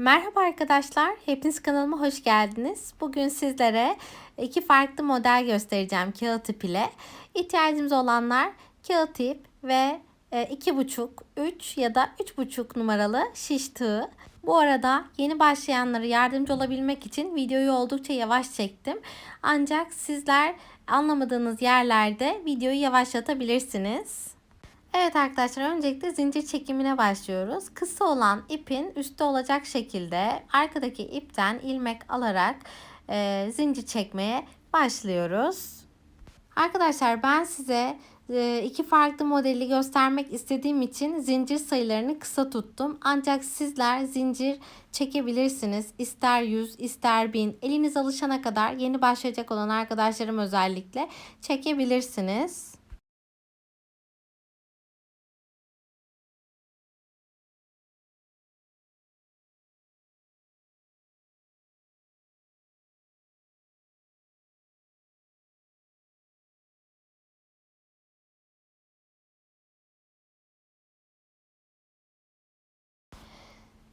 Merhaba arkadaşlar, hepiniz kanalıma hoş geldiniz. Bugün sizlere iki farklı model göstereceğim kağıt ip ile. İhtiyacımız olanlar kağıt ip ve 2,5, e, 3 ya da 3,5 numaralı şiş tığ. Bu arada yeni başlayanlara yardımcı olabilmek için videoyu oldukça yavaş çektim. Ancak sizler anlamadığınız yerlerde videoyu yavaşlatabilirsiniz. Evet arkadaşlar öncelikle zincir çekimine başlıyoruz. Kısa olan ipin üstte olacak şekilde arkadaki ipten ilmek alarak e, zincir çekmeye başlıyoruz. Arkadaşlar ben size e, iki farklı modeli göstermek istediğim için zincir sayılarını kısa tuttum. Ancak sizler zincir çekebilirsiniz. İster 100 ister 1000 eliniz alışana kadar yeni başlayacak olan arkadaşlarım özellikle çekebilirsiniz.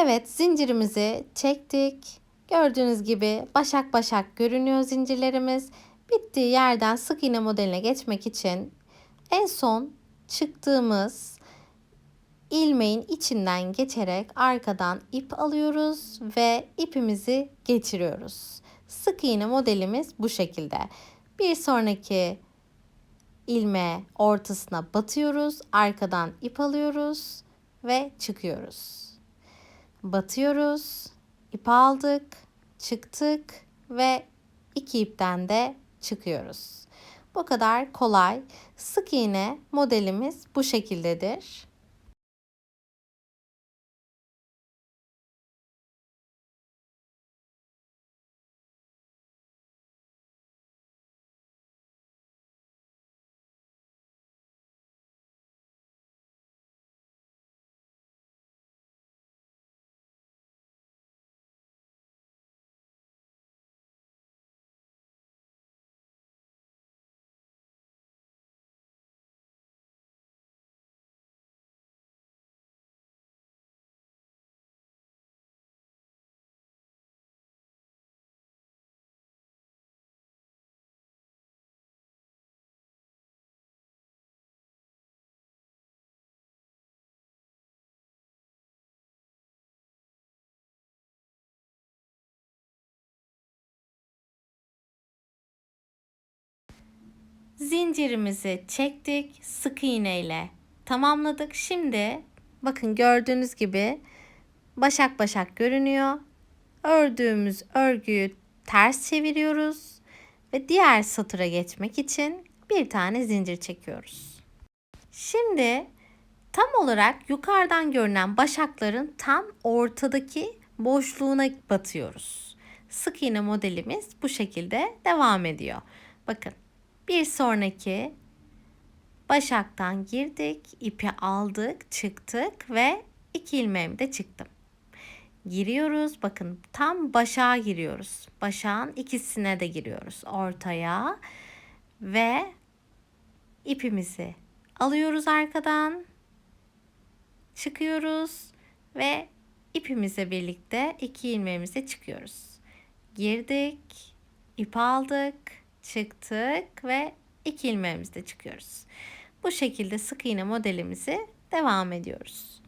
Evet zincirimizi çektik. Gördüğünüz gibi başak başak görünüyor zincirlerimiz. Bittiği yerden sık iğne modeline geçmek için en son çıktığımız ilmeğin içinden geçerek arkadan ip alıyoruz ve ipimizi geçiriyoruz. Sık iğne modelimiz bu şekilde. Bir sonraki ilmeğe ortasına batıyoruz. Arkadan ip alıyoruz ve çıkıyoruz batıyoruz. ip aldık, çıktık ve iki ipten de çıkıyoruz. Bu kadar kolay. Sık iğne modelimiz bu şekildedir. Zincirimizi çektik sık iğne ile tamamladık. Şimdi bakın gördüğünüz gibi başak başak görünüyor. Ördüğümüz örgüyü ters çeviriyoruz ve diğer satıra geçmek için bir tane zincir çekiyoruz. Şimdi tam olarak yukarıdan görünen başakların tam ortadaki boşluğuna batıyoruz. Sık iğne modelimiz bu şekilde devam ediyor. Bakın bir sonraki başaktan girdik, ipi aldık, çıktık ve iki ilmeğimi de çıktım. Giriyoruz. Bakın tam başağa giriyoruz. Başağın ikisine de giriyoruz ortaya ve ipimizi alıyoruz arkadan. Çıkıyoruz ve ipimizle birlikte iki ilmeğimize çıkıyoruz. Girdik, ip aldık, çıktık ve iki ilmeğimizde çıkıyoruz. Bu şekilde sık iğne modelimizi devam ediyoruz.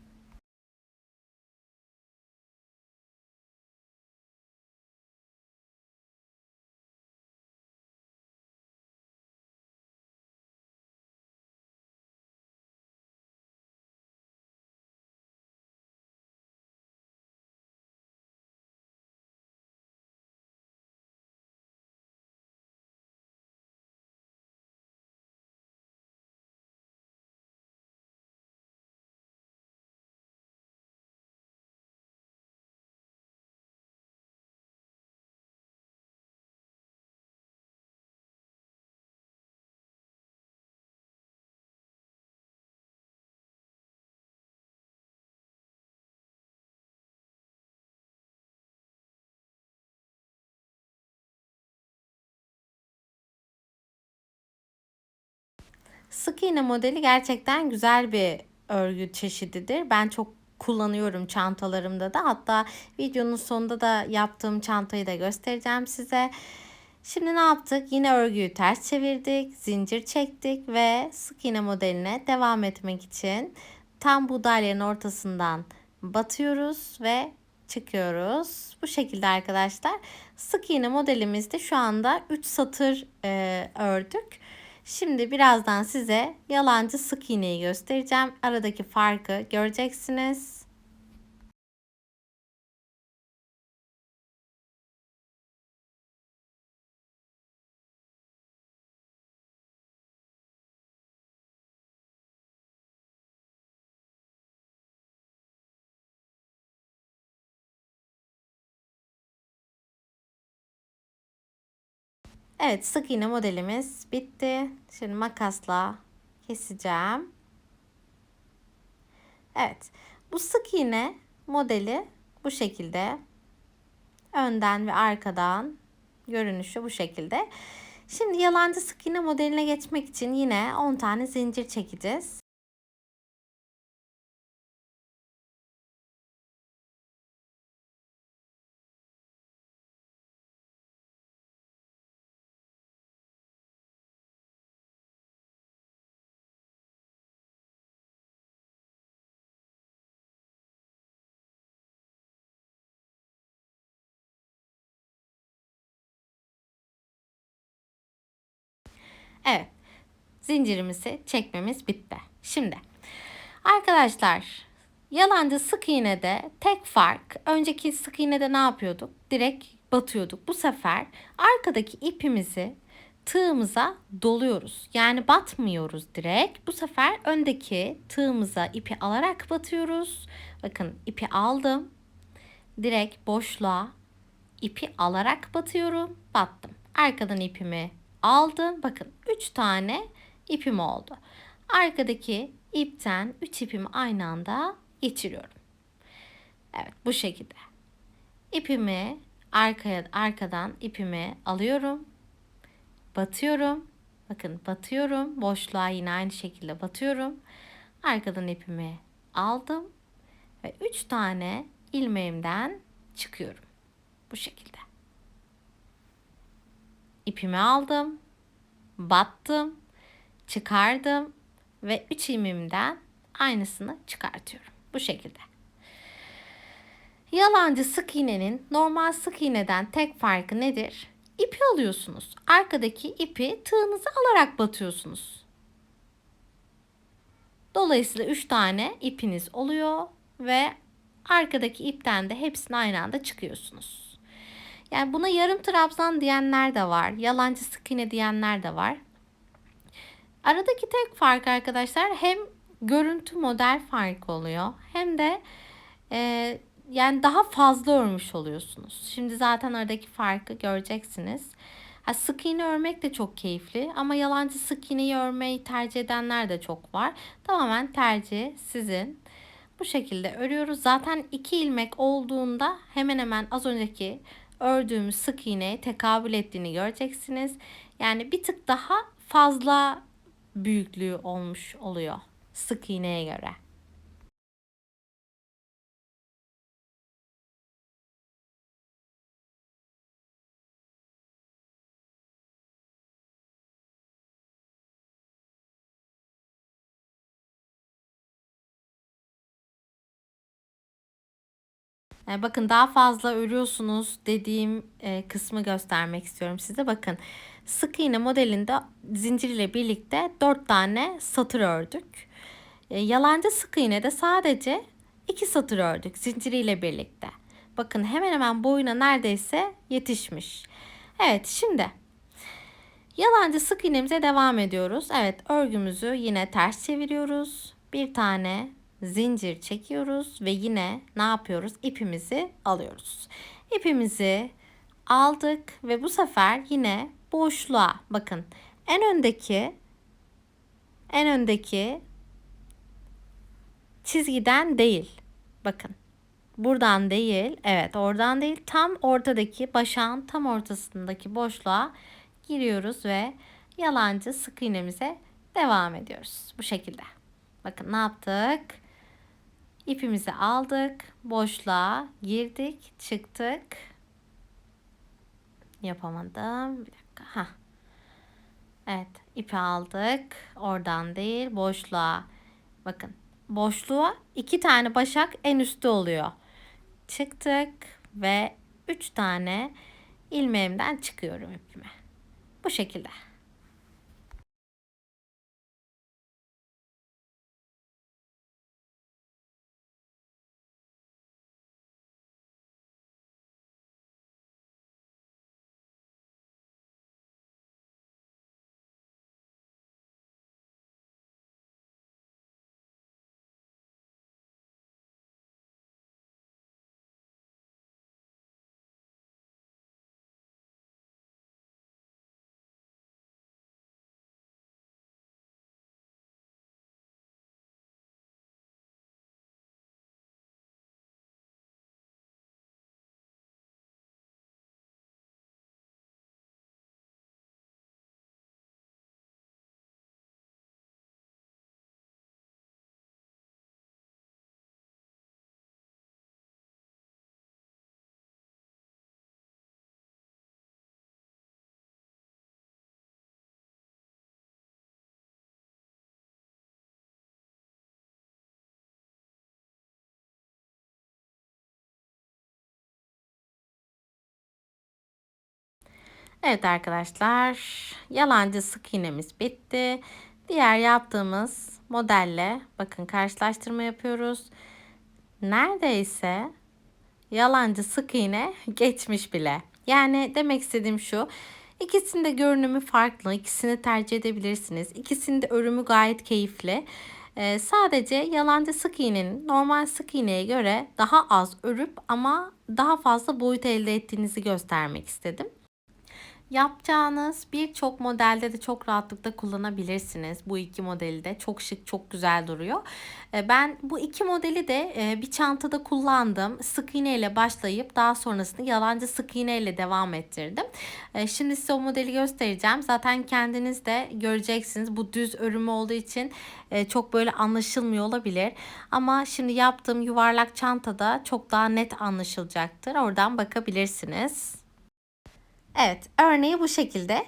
Sık iğne modeli gerçekten güzel bir örgü çeşididir. Ben çok kullanıyorum çantalarımda da. Hatta videonun sonunda da yaptığım çantayı da göstereceğim size. Şimdi ne yaptık? Yine örgüyü ters çevirdik, zincir çektik ve sık iğne modeline devam etmek için tam bu dalyanın ortasından batıyoruz ve çıkıyoruz. Bu şekilde arkadaşlar. Sık iğne modelimizde şu anda 3 satır e, ördük. Şimdi birazdan size yalancı sık iğneyi göstereceğim. Aradaki farkı göreceksiniz. Evet sık iğne modelimiz bitti. Şimdi makasla keseceğim. Evet bu sık iğne modeli bu şekilde. Önden ve arkadan görünüşü bu şekilde. Şimdi yalancı sık iğne modeline geçmek için yine 10 tane zincir çekeceğiz. Evet. Zincirimizi çekmemiz bitti. Şimdi arkadaşlar yalancı sık iğnede tek fark önceki sık iğnede ne yapıyorduk? Direkt batıyorduk. Bu sefer arkadaki ipimizi tığımıza doluyoruz. Yani batmıyoruz direkt. Bu sefer öndeki tığımıza ipi alarak batıyoruz. Bakın ipi aldım. Direkt boşluğa ipi alarak batıyorum. Battım. Arkadan ipimi aldım. Bakın 3 tane ipim oldu. Arkadaki ipten 3 ipimi aynı anda geçiriyorum. Evet bu şekilde. İpimi arkaya arkadan ipimi alıyorum. Batıyorum. Bakın batıyorum. Boşluğa yine aynı şekilde batıyorum. Arkadan ipimi aldım ve 3 tane ilmeğimden çıkıyorum. Bu şekilde ipimi aldım, battım, çıkardım ve üç ilmimden aynısını çıkartıyorum. Bu şekilde. Yalancı sık iğnenin normal sık iğneden tek farkı nedir? İpi alıyorsunuz. Arkadaki ipi tığınıza alarak batıyorsunuz. Dolayısıyla 3 tane ipiniz oluyor ve arkadaki ipten de hepsini aynı anda çıkıyorsunuz. Yani buna yarım trabzan diyenler de var. Yalancı sık iğne diyenler de var. Aradaki tek fark arkadaşlar hem görüntü model farkı oluyor hem de e, yani daha fazla örmüş oluyorsunuz. Şimdi zaten aradaki farkı göreceksiniz. Ha, sık iğne örmek de çok keyifli ama yalancı sık iğneyi örmeyi tercih edenler de çok var. Tamamen tercih sizin. Bu şekilde örüyoruz. Zaten iki ilmek olduğunda hemen hemen az önceki ördüğümüz sık iğneye tekabül ettiğini göreceksiniz. Yani bir tık daha fazla büyüklüğü olmuş oluyor sık iğneye göre. E, bakın daha fazla örüyorsunuz dediğim e, kısmı göstermek istiyorum size. Bakın sık iğne modelinde zincir ile birlikte 4 tane satır ördük. E, yalancı sık iğne de sadece 2 satır ördük zinciriyle birlikte. Bakın hemen hemen boyuna neredeyse yetişmiş. Evet şimdi yalancı sık iğnemize devam ediyoruz. Evet örgümüzü yine ters çeviriyoruz. Bir tane zincir çekiyoruz ve yine ne yapıyoruz? İpimizi alıyoruz. İpimizi aldık ve bu sefer yine boşluğa bakın en öndeki en öndeki çizgiden değil. Bakın. Buradan değil. Evet, oradan değil. Tam ortadaki başağın tam ortasındaki boşluğa giriyoruz ve yalancı sık iğnemize devam ediyoruz. Bu şekilde. Bakın ne yaptık? İpimizi aldık. Boşluğa girdik. Çıktık. Yapamadım. Bir dakika. Heh. Evet. ipi aldık. Oradan değil. Boşluğa. Bakın. Boşluğa iki tane başak en üstte oluyor. Çıktık ve üç tane ilmeğimden çıkıyorum ipime. Bu şekilde. Evet arkadaşlar yalancı sık iğnemiz bitti. Diğer yaptığımız modelle bakın karşılaştırma yapıyoruz. Neredeyse yalancı sık iğne geçmiş bile. Yani demek istediğim şu. İkisinin de görünümü farklı. İkisini tercih edebilirsiniz. İkisinin de örümü gayet keyifli. Ee, sadece yalancı sık iğnenin normal sık iğneye göre daha az örüp ama daha fazla boyut elde ettiğinizi göstermek istedim. Yapacağınız birçok modelde de çok rahatlıkla kullanabilirsiniz. Bu iki modeli de çok şık, çok güzel duruyor. E, ben bu iki modeli de e, bir çantada kullandım. Sık iğne ile başlayıp daha sonrasında yalancı sık iğne ile devam ettirdim. E, şimdi size o modeli göstereceğim. Zaten kendiniz de göreceksiniz. Bu düz örümü olduğu için çok böyle anlaşılmıyor olabilir. Ama şimdi yaptığım yuvarlak çantada çok daha net anlaşılacaktır. Oradan bakabilirsiniz. Evet örneği bu şekilde.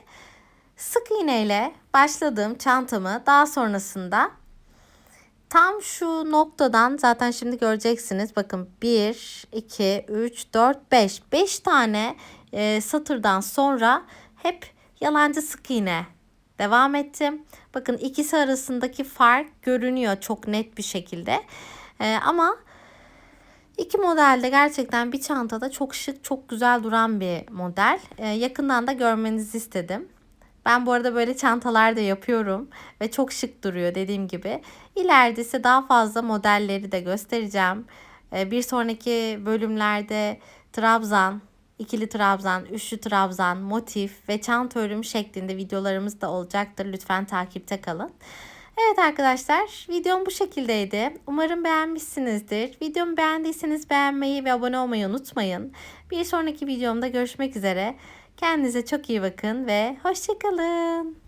Sık iğne ile başladığım çantamı daha sonrasında tam şu noktadan zaten şimdi göreceksiniz. Bakın 1, 2, 3, 4, 5. 5 tane e, satırdan sonra hep yalancı sık iğne devam ettim. Bakın ikisi arasındaki fark görünüyor çok net bir şekilde. E, ama İki modelde gerçekten bir çantada çok şık, çok güzel duran bir model. Ee, yakından da görmenizi istedim. Ben bu arada böyle çantalar da yapıyorum ve çok şık duruyor dediğim gibi. İleride ise daha fazla modelleri de göstereceğim. Ee, bir sonraki bölümlerde trabzan, ikili trabzan, üçlü trabzan, motif ve çanta örüm şeklinde videolarımız da olacaktır. Lütfen takipte kalın. Evet arkadaşlar videom bu şekildeydi. Umarım beğenmişsinizdir. Videomu beğendiyseniz beğenmeyi ve abone olmayı unutmayın. Bir sonraki videomda görüşmek üzere. Kendinize çok iyi bakın ve hoşçakalın.